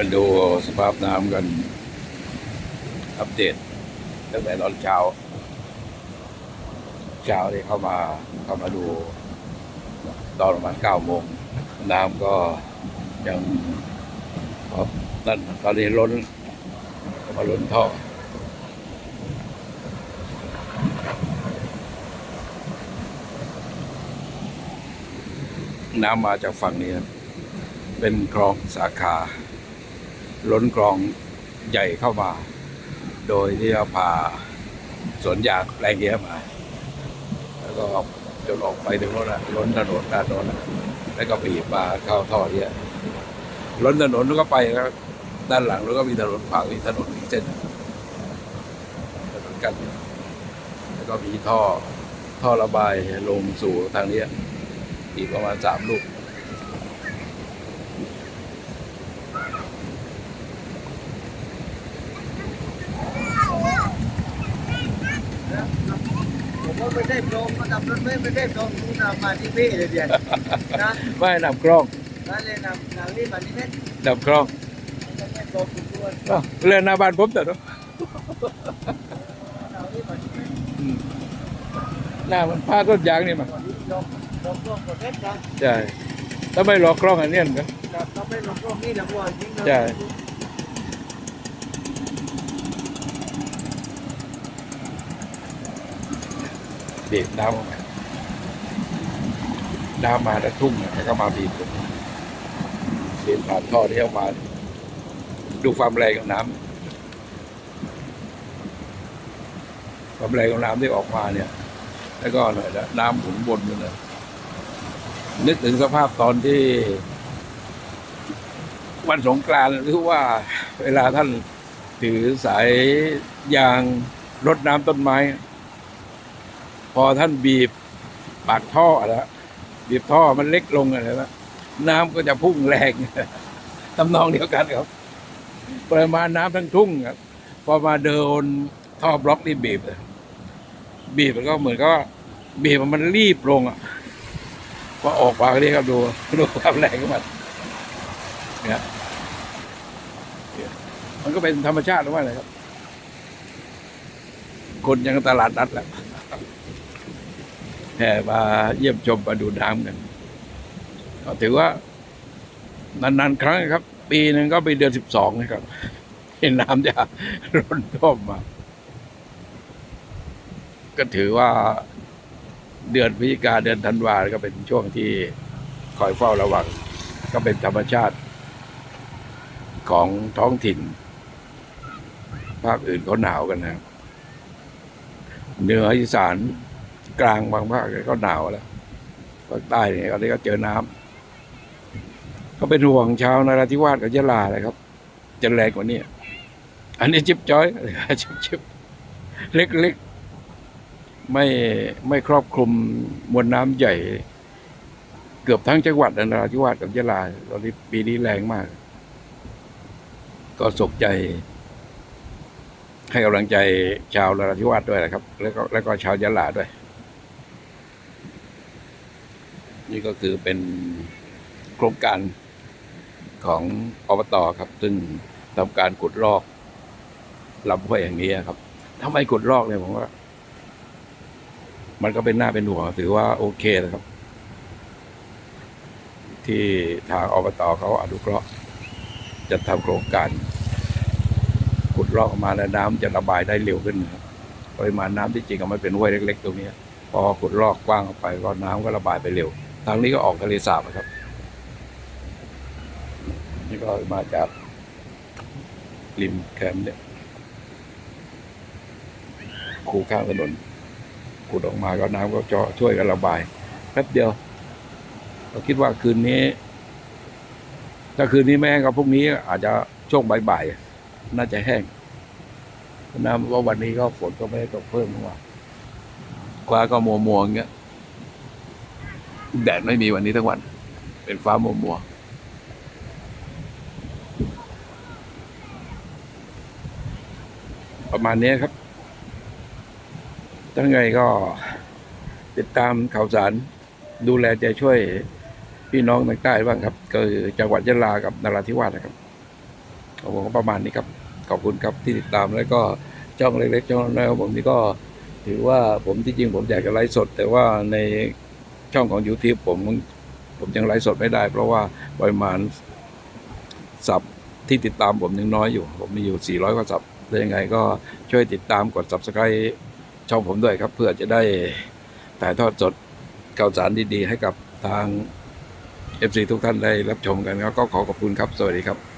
มาดูสภาพน้ำกัน อัปเดตตั้งแต่ตอนเช้า เช้าที่เข้ามาเข้ามาดู ตอนประมาณเก้าโมง น้ำก็ยังนั่นตอนนี้ล้นมาล้นท่อน้ำมาจากฝั่งนี้ เป็นคลองสาขา ล้นคลองใหญ่เข้ามา โดยที่เราพาสวนยางแรงเยอะมา แล้วก็จนออกไปถึงโน้นนะล้นถนนด้านโน้นนะแล้วก็บีบมาเข้าท่อเนี่ยล้นถนนแล้วก็ไปแล้วด้านหลังแล้วก็มีถนนผ่านมีถนนอีกเส้นถนนกัน แล้วก็มีท่อท่อระบายลงสู่ทางเนี้ยอีกประมาณสามลูก ผมว่าไม่ได้โปรงมาดับรถไม่ไม่ได้โปรงคุณนำมาที่พี่เลยเดียนนะไม่นำกล้องนั่นเลยนำนำนี่มาที่นี่นำกล้องไม่ได้โปรงคุณด้วยอ้าวเล่นหน้าบ้านผมแต่เนอะนำนี่มาที่นี่อืมหน้ามันพาต้นยางนี่มาวันนี้ลงลงลงกดเล็กนะใช่ถ้าไม่หลอกกล้องอันเนี้ยนะเราไม่ลงลงนี่นะวัวจริงนะใช่ บีบน้ำออกมาน้ำมาแต่ทุ่งเนี่ยแล้วก็มาบีบผมบีบผ่านท่อที่ออกมา ดูความแรงของน้ำความแรงของน้ำที่ออกมาเนี่ย แล้วก็หน่อยนะน้ำหมุนวนมันนะนึกถึงสภาพตอนที่ วันสงกรานต์หรือว่า เวลาท่านถือสายยางรดน้ำต้นไม้ พอท่านบีบปากท่อแล้วบีบท่อมันเล็กลงอะไรแล้วน้ำก็จะพุ่งแรงทำนองเดียวกันครับ ปริมาณน้ำทั้งทุ่งครับพอมาเดินท่อบล็อกนี่บีบบีบมันก็เหมือนก็ บีบมันรีบลงอะพอออกปากนี่ครับดูดูความแรงของมันเนี่ยมันก็เป็นธรรมชาติหรือว่าอะไรครับ คนยังตลาดนัดแหละ มาเยี่ยมชมมาดูน้ำกันก็ถือว่านานๆครั้งครับ ปีหนึ่งก็ไปเดือนสิบสองนะครับ เห็นน้ำจะร้นท่วมมาก็ถือว่าเดือนพฤศจิกาเดือนธันวาก็เป็นช่วงที่คอยเฝ้าระวัง ก็เป็นธรรมชาติของท้องถิ่น ภาคอื่นเขาหนาวกันนะเหนืออีสาน กลางบางภาคก็หนาวแล้วภาคใต้เนี่ยก็ได้ก็เจอน้ำก็เป็นห่วงชาวนราธิวาสกับยะลาเลยครับ จะแรงกว่านี้อันนี้จิบจ้อยจิบจิบเล็กๆไม่ไม่ครอบคลุมมวลน้ำใหญ่ เกือบทั้งจังหวัดนราธิวาสกับยะลาตอนนี้ปีนี้แรงมาก ก็สกใจให้กำลังใจชาวนราธิวาสด้วยนะครับ แล้วก็แล้วก็ชาวยะลาด้วย นี่ก็คือเป็นโครงการของอบตครับ ซึ่งทำการขุดลอกลำห้วยอย่างนี้ครับทำไมขุดลอกเนี่ยผมว่า มันก็เป็นหน้าเป็นหัวถือว่าโอเคนะครับ ที่ทางอบตเขาอนุเคราะห์จะทำโครงการขุดลอกออกมาแล้วน้ำจะระบายได้เร็วขึ้นนะครับปริมาณน้ำที่จริงอะมันเป็นห้วยเล็ก ๆ ตรงนี้ พอขุดลอกกว้างออกไปก็น้ำก็ระบายไปเร็ว ทางนี้ก็ออกทะเลสาบอะครับ นี่ก็มาจากริมแคมป์เนี่ยคูข้างถนนขุดออกมาก็น้ำก็จะช่วยกันระบายแป๊บเดียว เราคิดว่าคืนนี้ ถ้าคืนนี้ไม่แห้งก็พรุ่งนี้อาจจะช่วงบ่ายๆน่าจะแห้งน้ำว่าวันนี้ก็ฝนก็ไม่ได้ตกเพิ่มมากฟ้าก็มัวมัวๆอย่างเงี้ย แดดไม่มีวันนี้ทั้งวัน เป็นฟ้ามัวมัวๆประมาณนี้ครับทั้งไงก็ติดตามข่าวสารดูแลใจช่วยพี่น้องทางใต้บ้างครับ ก็คือจังหวัดยะลากับนราธิวาสนะครับของผมก็ประมาณนี้ครับ ขอบคุณครับที่ติดตามแล้วก็ช่องเล็กๆช่องน้อยของผมนี่ก็ถือว่าผมที่จริงผมอยากจะไลฟ์สด แต่ว่าใน ช่องของ YouTube ผมผมยังไลฟ์สดไม่ได้ เพราะว่าปริมาณสับที่ติดตามผมยังน้อยอยู่ ผมมีอยู่ 400 กว่าสับถ้ายังไงก็ช่วยติดตามกด Subscribe ช่องผมด้วยครับ เพื่อจะได้ถ่ายทอดสดข่าวสารดีๆ ให้กับทาง FC ทุกท่านได้รับชมกันครับก็ขอขอบคุณครับ สวัสดีครับ